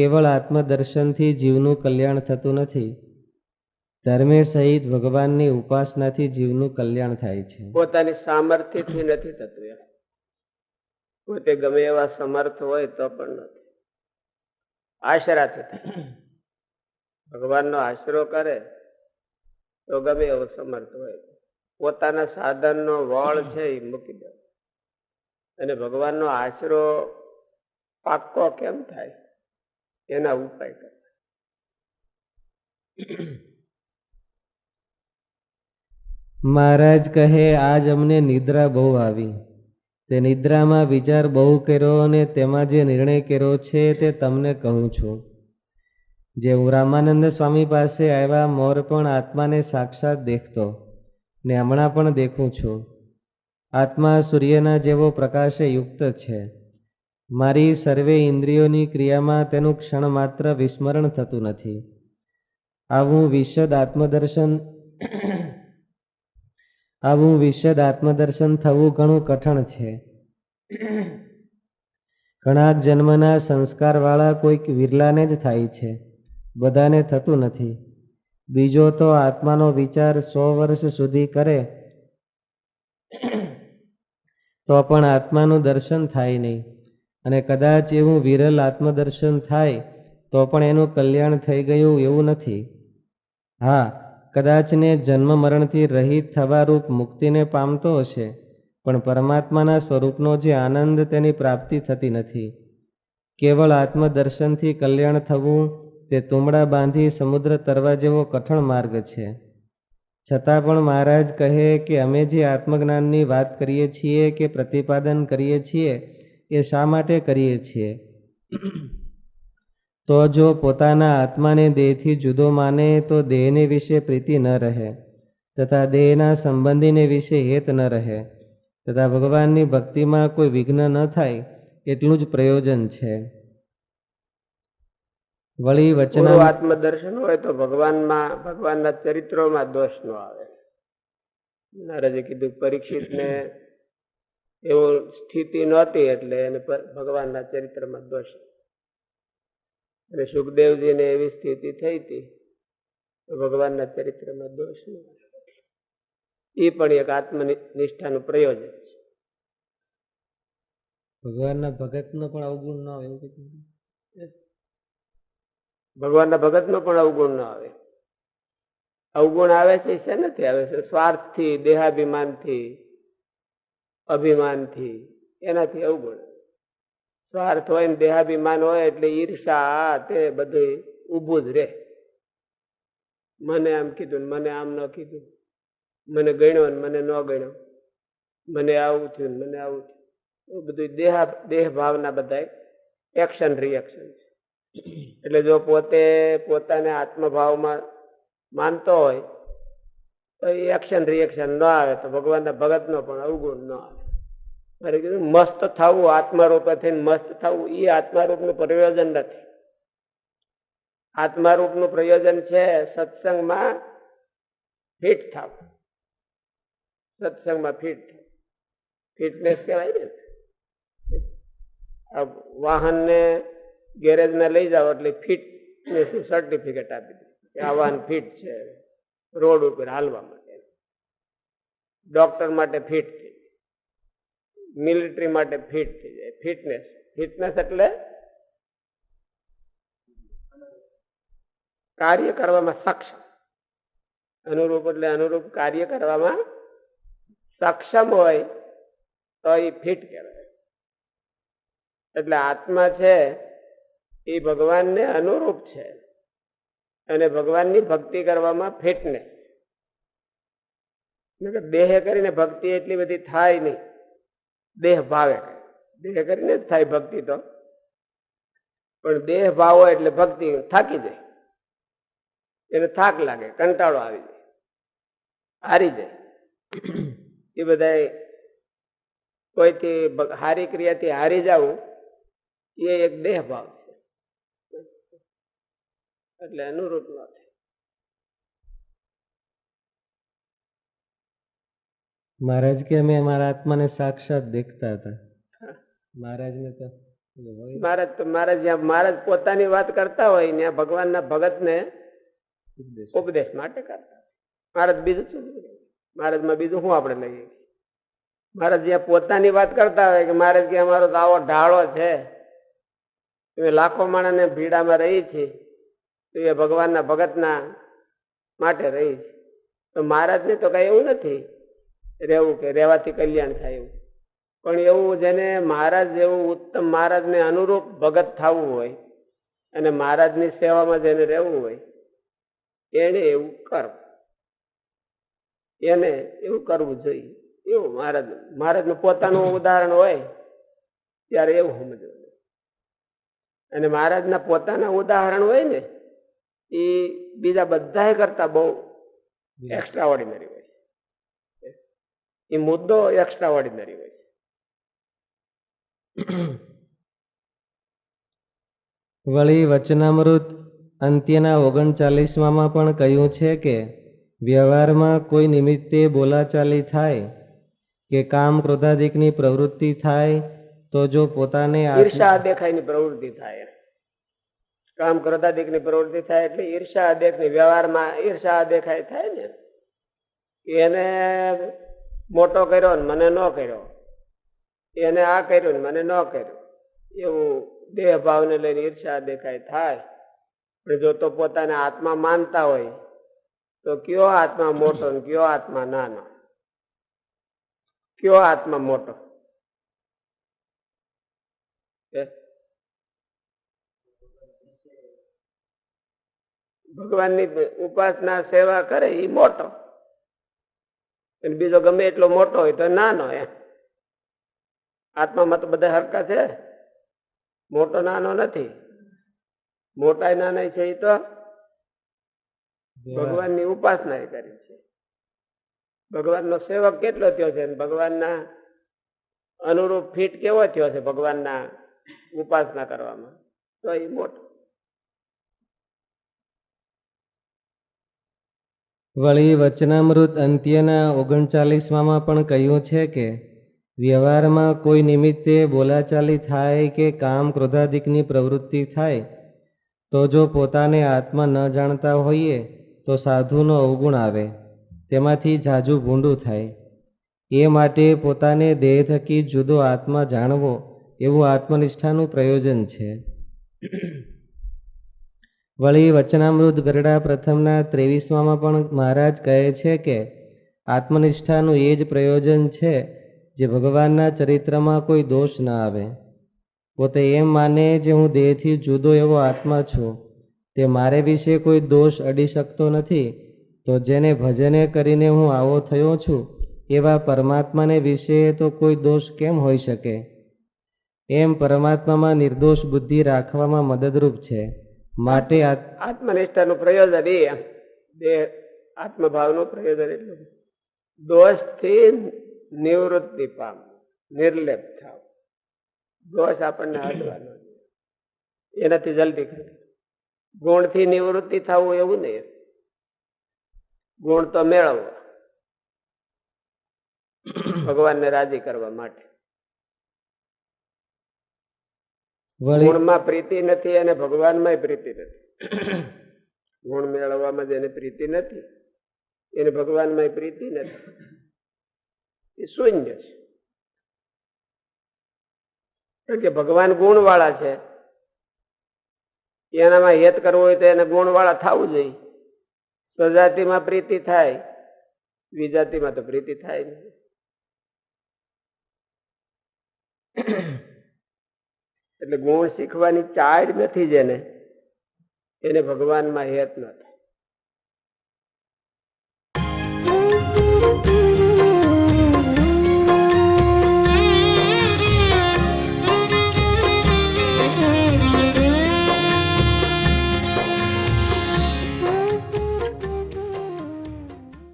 કેવળ આત્મદર્શનથી જીવનું કલ્યાણ થતું નથી. ધર્મે સહિત ભગવાનની ઉપાસનાથી જીવનું કલ્યાણ થાય છે. પોતાની સામર્થ્યથી નથી થતું પોતે ગમે એવા સમર્થ હોય તો પણ નથી. આશરાથી ભગવાનનો આશરો કરે તો ગમે એવો સમર્થ હોય. પોતાના સાધનનો વળ છે એ મૂકી દે. અને ભગવાનનો આશરો પાક્કો કેમ થાય? એના ઉપાય કરતા મહારાજ કહે, આજ અમને નિદ્રા બહુ આવી. તે નિદ્રામાં વિચાર બહુ કર્યો અને તેમાં જે નિર્ણય કર્યો છે તે તમને કહું છું. જે હું રામાનંદ સ્વામી પાસે આવ્યા, મોર પણ આત્માને સાક્ષાત દેખતો ને હમણાં પણ દેખું છું. આત્મા સૂર્યના જેવો પ્રકાશે યુક્ત છે. મારી સર્વે ઇન્દ્રિયોની ક્રિયામાં તેનું ક્ષણ માત્ર વિસ્મરણ થતું નથી. આવું વિશદ આત્મદર્શન આવું વિશદ આત્મદર્શન થવું ઘણું કઠણ છે. ઘણા જન્મના સંસ્કારવાળા કોઈક વિરલાને જ થાય છે. બધાને થતું નથી. બીજો તો આત્માનો વિચાર સો વર્ષ સુધી કરે તો પણ આત્માનું દર્શન થાય નહીં. અને કદાચ એવું વિરલ આત્મદર્શન થાય, તો પણ એનું કલ્યાણ થઈ ગયું એવું નથી. હા, કદાચને જન્મ મરણથી રહિત થવા રૂપ મુક્તિને પામતો હશે, પણ પરમાત્માના સ્વરૂપનો જે આનંદ તેની પ્રાપ્તિ થતી નથી. કેવળ આત્મદર્શનથી કલ્યાણ થવું, તે તુમડા બાંધી સમુદ્ર તરવા જેવો કઠણ માર્ગ છે. છતાં પણ મહારાજ કહે કે અમે જે આત્મજ્ઞાનની વાત કરીએ છીએ કે પ્રતિપાદન કરીએ છીએ એ શા માટે કરીએ છીએ? તો જો પોતાના આત્માને દેહથી જુદો માને, તો દેહને વિશે પ્રીતિ ન રહે, તથા દેહના સંબંધીને વિશે હેત ન રહે, તથા ભગવાનની ભક્તિમાં કોઈ વિઘ્ન ન થાય, એટલું જ પ્રયોજન છે. વળી વચન આત્મદર્શન હોય તો ભગવાનમાં, ભગવાનના ચરિત્રોમાં દોષ ન આવે. નારદે કીધું પરીક્ષિત ને એવો સ્થિતિ નહોતી એટલે એને ભગવાનના ચરિત્રમાં દોષ. અને સુખદેવજીને એવી સ્થિતિ થઈ હતી ભગવાનના ચરિત્રમાં દોષ ન એ પણ એક આત્મનિષ્ઠાનું પ્રયોજન છે. ભગવાનના ભગતનો પણ અવગુણ ન આવે ભગવાનના ભગતનો પણ અવગુણ ન આવે. અવગુણ આવે છે શેનાથી આવે છે સ્વાર્થથી દેહાભિમાનથી અભિમાનથી. એનાથી અવગુણ સ્વાર્થ હોય ને દેહાભિમાન હોય એટલે ઈર્ષા તે બધું ઊભું જ રહે. મને આમ કીધું ને મને આમ ન કીધું. મને ગણ્યો ને મને ન ગણ્યો. મને આવું થયું ને મને આવું થયું. બધું દેહ દેહ ભાવના બધા એક્શન રિએક્શન છે. એટલે જો પોતે પોતાને આત્મભાવમાં માનતો હોય તો એક્શન રિએક્શન ન આવે તો ભગવાનના ભગતનો પણ અવગુણ ન આવે. મારે કીધું, મસ્ત થવું, આત્મારૂપ થઈને મસ્ત થવું. એ આત્મારૂપનું પ્રયોજન નથી. આત્મારૂપનું પ્રયોજન છે સત્સંગમાં ફિટ થવું. સત્સંગમાં ફિટ ફિટનેસ કહેવાય ને. વાહનને ગેરેજમાં લઈ જાઓ એટલે ફિટનેસનું સર્ટિફિકેટ આપી દે આ વાહન ફિટ છે. રોડ ઉપર હાલવા માટે. ડોક્ટર માટે ફિટ થઈ જાય. મિલિટરી માટે ફિટ થઈ જાય. ફિટનેસ. ફિટનેસ એટલે કાર્ય કરવામાં સક્ષમ. અનુરૂપ એટલે અનુરૂપ કાર્ય કરવામાં સક્ષમ હોય તો એ ફિટ કહેવાય. એટલે આત્મા છે એ ભગવાનને અનુરૂપ છે. અને ભગવાનની ભક્તિ કરવામાં ફિટનેસ દેહ કરીને ભક્તિ એટલી બધી થાય નહીં. દેહ ભાવે. દેહ કરીને જ થાય ભક્તિ તો. પણ દેહ ભાવો એટલે ભક્તિ થાકી જાય. એને થાક લાગે, કંટાળો આવી જાય. હારી જાય. એ બધા કોઈથી હારી ક્રિયાથી હારી જવું, એ એક દેહ ભાવ એટલે અનુરૂપ ન થાય. મહારાજ કે અમે અમારા આત્માને સાક્ષાત દેખતા હતા. મહારાજને તો મહારાજ તો મહારાજ જ્યાં મહારાજ પોતાની વાત કરતા હોય ત્યાં ભગવાનના ભગતને ઉપદેશ. માટે કરતા. મહારાજ બીજું શું મહારાજમાં બીજું શું આપણે લઈએ? મહારાજ જ્યાં પોતાની વાત કરતા હોય કે મહારાજ કે અમારો તો આવો ઢાળો છે. અમે લાખો માણસને ભીડામાં રહી છીએ. તો એ ભગવાનના ભગતના માટે રહી છે. તો મહારાજને તો કાંઈ એવું નથી રહેવું કે રહેવાથી કલ્યાણ થાય એવું. પણ એવું જેને મહારાજ જેવું ઉત્તમ મહારાજને અનુરૂપ ભગત થવું હોય અને મહારાજની સેવામાં જેને રહેવું હોય, એને એવું કરવું એને એવું કરવું જોઈએ. એવું મહારાજ, મહારાજનું પોતાનું ઉદાહરણ હોય ત્યારે એવું સમજવું. અને મહારાજના પોતાના ઉદાહરણ હોય ને એ બીજા બધા કરતા બહુ એક્સ્ટ્રા ઓર્ડિનરી હોય છે. એ મુદ્દો એક્સ્ટ્રા ઓર્ડિનરી હોય છે. વળી વચનામૃત અંત્યના ઓગણચાલીસમાં પણ કહ્યું છે કે વ્યવહારમાં કોઈ નિમિત્તે બોલાચાલી થાય કે કામ ક્રોધાદિકની પ્રવૃત્તિ થાય તો જો પોતાને ઈર્ષા દેખાયની પ્રવૃત્તિ થાય. કામ કરતા દીકની પ્રવૃત્તિ થાય એટલે ઈર્ષા દેખની, વ્યવહારમાં ઈર્ષા દેખાય થાય ને. એને મોટો કર્યો ને મને ન કર્યો. એને આ કર્યું ને મને ન કર્યું. એવું દેહ ભાવને લઈને ઈર્ષા દેખાય થાય. પણ જો તો પોતાને આત્મા માનતા હોય, તો કયો આત્મા મોટો ને કયો આત્મા નાનો? કયો આત્મા મોટો હે? ભગવાનની ઉપાસના સેવા કરે એ મોટો. અને બીજો ગમે એટલો મોટો હોય તો નાનો એમ. આત્મામાં તો બધા હરકા છે? મોટો નાનો નથી. મોટા નાના છે એ તો ભગવાનની ઉપાસના એ કરી છે. ભગવાનનો સેવક કેટલો થયો છે? ભગવાનના અનુરૂપ ફીટ કેવો થયો છે ભગવાનના ઉપાસના કરવામાં? તો એ મોટો. વળી વચનામૃત અંત્યના ઓગણચાલીસમાં પણ કહ્યું છે કે, વ્યવહારમાં કોઈ નિમિત્તે બોલાચાલી થાય કે કામ ક્રોધાદિકની પ્રવૃત્તિ થાય, તો જો પોતાને આત્મા ન જાણતા હોઈએ, તો સાધુનો અવગુણ આવે, તેમાંથી જાજુ ભૂંડું થાય. એ માટે પોતાને દેહ થકી જુદો આત્મા જાણવો એવું આત્મનિષ્ઠાનું પ્રયોજન છે. વળી વચનામૃત ગરડા પ્રથમના ત્રેવીસમાં પણ મહારાજ કહે છે કે, આત્મનિષ્ઠાનું એ જ પ્રયોજન છે જે ભગવાનના ચરિત્રમાં કોઈ દોષ ન આવે. પોતે એમ માને જે હું દેહથી જુદો એવો આત્મા છું. તે મારે વિશે કોઈ દોષ અડી શકતો નથી. તો જેને ભજને કરીને હું આવો થયો છું, એવા પરમાત્માને વિશે તો કોઈ દોષ કેમ હોઈ શકે? એમ પરમાત્મામાં નિર્દોષ બુદ્ધિ રાખવામાં મદદરૂપ છે. માટે આત્મનિષ્ઠાનું પ્રયોજન એ બે આત્મભાવનું પ્રયોજન એટલું દોષથી નિવૃત્તિ પામ, નિર્લેપ થાવ. દોષ આપણને હટવાનો એનાથી જલ્દી ગુણથી નિવૃત્તિ થવું એવું નહીં. ગુણ તો મેળવવા. ભગવાનને રાજી કરવા માટે. ગુણમાં પ્રીતિ નથી અને ભગવાનમાં પ્રીતિ નથી. ગુણ મેળવવામાં જેને પ્રીતિ નથી, એને ભગવાનમાં પ્રીતિ નથી. એ શૂન્ય છે. કારણ કે ભગવાન ગુણ વાળા છે. એનામાં હેત કરવો હોય તો એને ગુણ વાળા થવું જોઈએ. સ્વજાતિમાં પ્રીતિ થાય, વિજાતિમાં તો પ્રીતિ થાય નહીં. એટલે ગુણ શીખવાની ચાડ નથી જેને એને ભગવાનમાં હેત ન થાય.